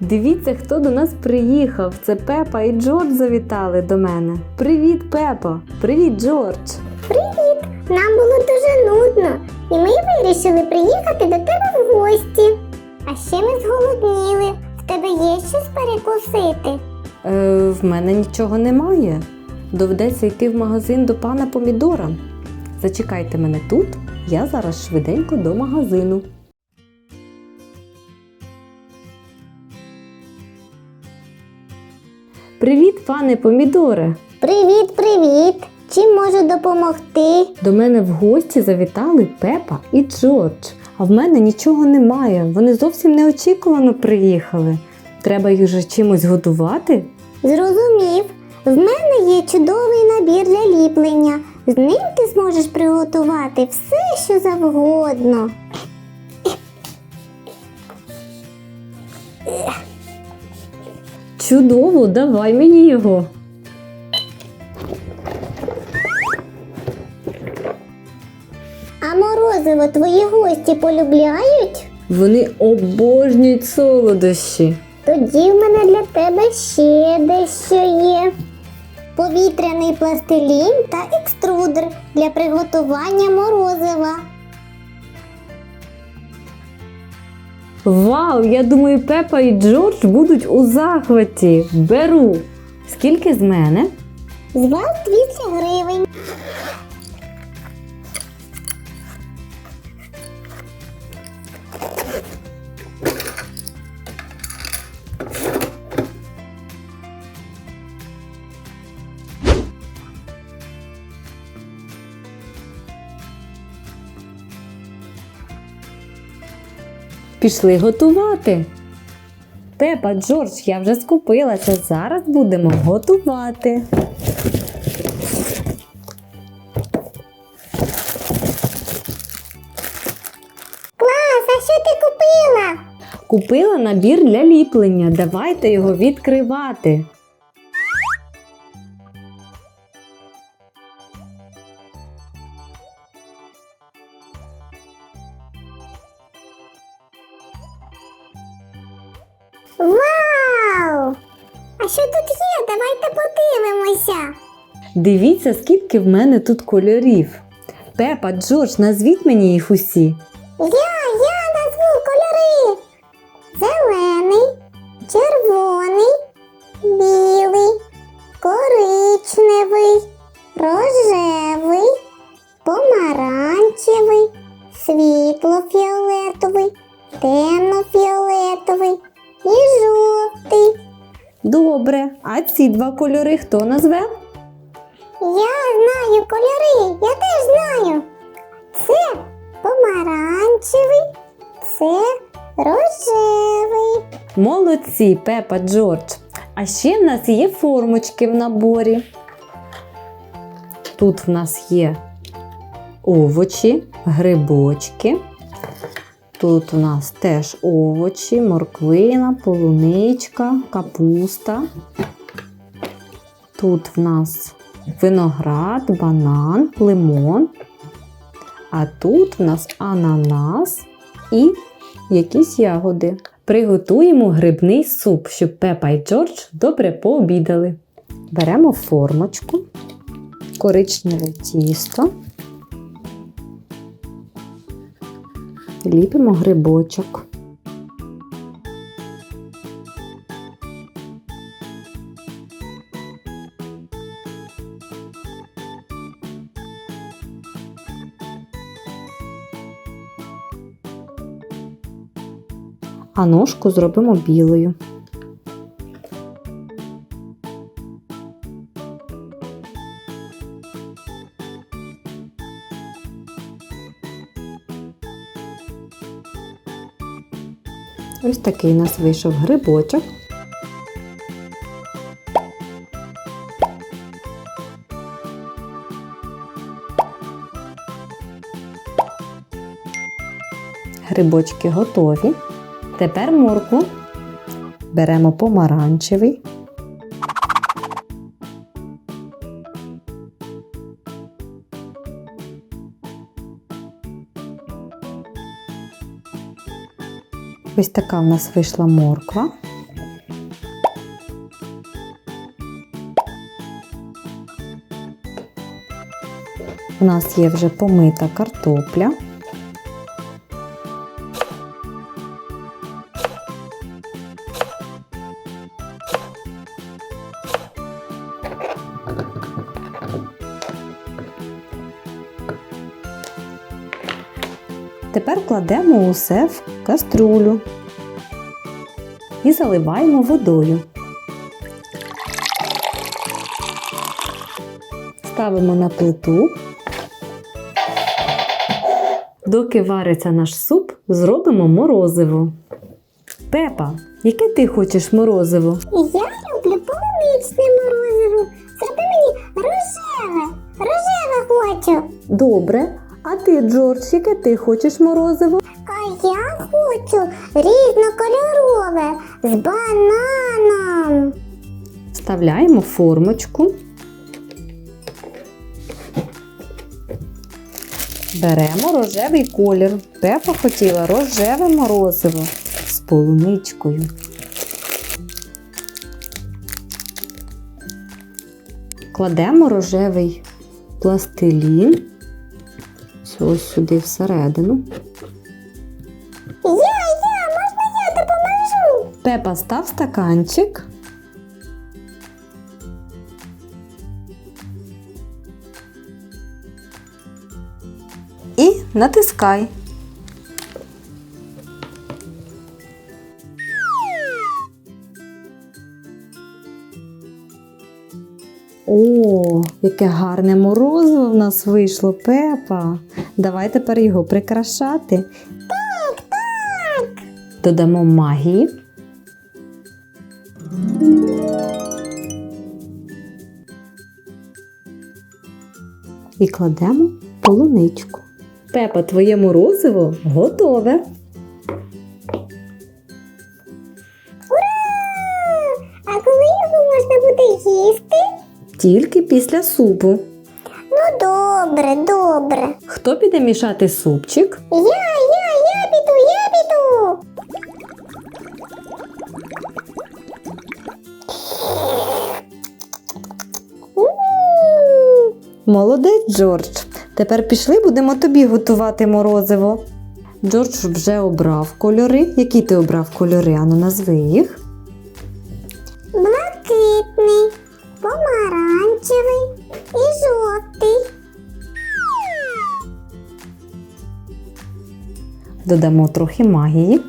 Дивіться, хто до нас приїхав. Це Пепа і Джордж завітали до мене. Привіт, Пепо! Привіт, Джордж! Привіт! Нам було дуже нудно, і ми вирішили приїхати до тебе в гості. А ще ми зголодніли. В тебе є щось перекусити? Е, в мене нічого немає. Доведеться йти в магазин до пана Помідора. Зачекайте мене тут, я зараз швиденько до магазину. Привіт, пане Помідоре! Привіт, привіт! Чим можу допомогти? До мене в гості завітали Пепа і Джордж. А в мене нічого немає. Вони зовсім неочікувано приїхали. Треба їх же чимось годувати. Зрозумів. В мене є чудовий набір для ліплення. З ним ти зможеш приготувати все, що завгодно. Чудово, давай мені його. А морозиво твої гості полюбляють? Вони обожнюють солодощі. Тоді в мене для тебе ще дещо є. Повітряний пластилін та екструдер для приготування морозива. Вау! Я думаю, Пепа і Джордж будуть у захваті. Беру. Скільки з мене? З вас 200 гривень. Пішли готувати. Пепа, Джордж, я вже скупилася. Зараз будемо готувати. Клас, а що ти купила? Купила набір для ліплення. Давайте його відкривати. Вау! А що тут є? Давайте подивимося. Дивіться, скільки в мене тут кольорів. Пепа, Джордж, назвіть мені їх усі. Я, Добре, а ці два кольори хто назве? Я знаю кольори, я теж знаю. Це помаранчевий, це рожевий. Молодці, Пепа, Джордж. А ще в нас є формочки в наборі. Тут в нас є овочі, грибочки. Тут у нас теж овочі, морквина, полуничка, капуста. Тут в нас виноград, банан, лимон. А тут в нас ананас і якісь ягоди. Приготуємо грибний суп, щоб Пепа і Джордж добре пообідали. Беремо формочку, коричневе тісто, ліпимо грибочок. А ножку зробимо білою. Такий у нас вийшов грибочок. Грибочки готові. Тепер морку беремо помаранчевий. Ось така в нас вийшла морква. У нас є вже помита картопля. Тепер кладемо усе в каструлю і заливаємо водою. Ставимо на плиту. Доки вариться наш суп, зробимо морозиво. Пепа, яке ти хочеш морозиво? Я люблю полуничне морозиво. Зроби мені рожеве. Рожеве хочу. Добре. Ти, Джордж, яке ти хочеш морозиво? А я хочу різнокольорове з бананом. Вставляємо формочку. Беремо рожевий колір. Пепа хотіла рожеве морозиво з полуничкою. Кладемо рожевий пластилін. Ось сюди всередину. Я, я, можна я допоможу? Пепа став стаканчик. І натискай. О, яке гарне морозиво в нас вийшло, Пепа. Давай тепер його прикрашати. Так, так. Додамо магії. І кладемо полуничку. Пепа, твоє морозиво готове. Ура! А коли його можна буде їсти? Тільки після супу. Добре, добре. Хто піде мішати супчик? Я, я, я піду, я піду. Молодець, Джордж. Тепер пішли, будемо тобі готувати морозиво. Джордж вже обрав кольори. Які ти обрав кольори? Ану, назви їх. Додамо трохи магії.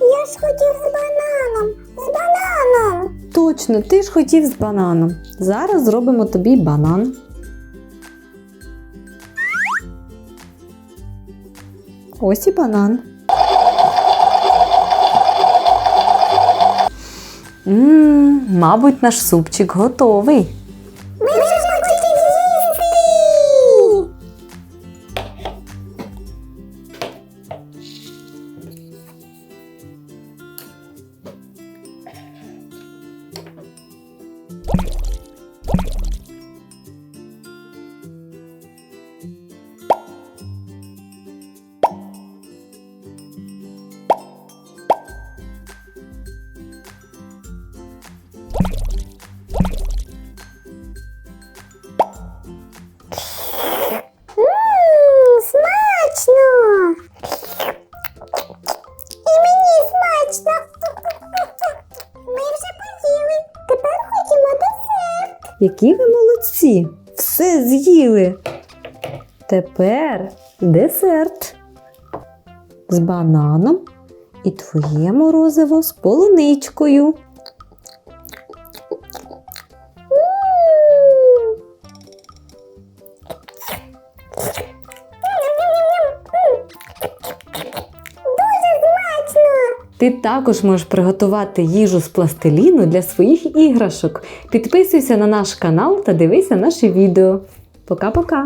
Я ж хотів з бананом, з бананом. Точно, ти ж хотів з бананом. Зараз зробимо тобі банан. Ось і банан. Мм, мабуть, наш супчик готовий. Які ви молодці! Все з'їли. Тепер десерт з бананом і твоє морозиво з полуничкою. Ти також можеш приготувати їжу з пластиліну для своїх іграшок. Підписуйся на наш канал та дивися наші відео. Пока-пока!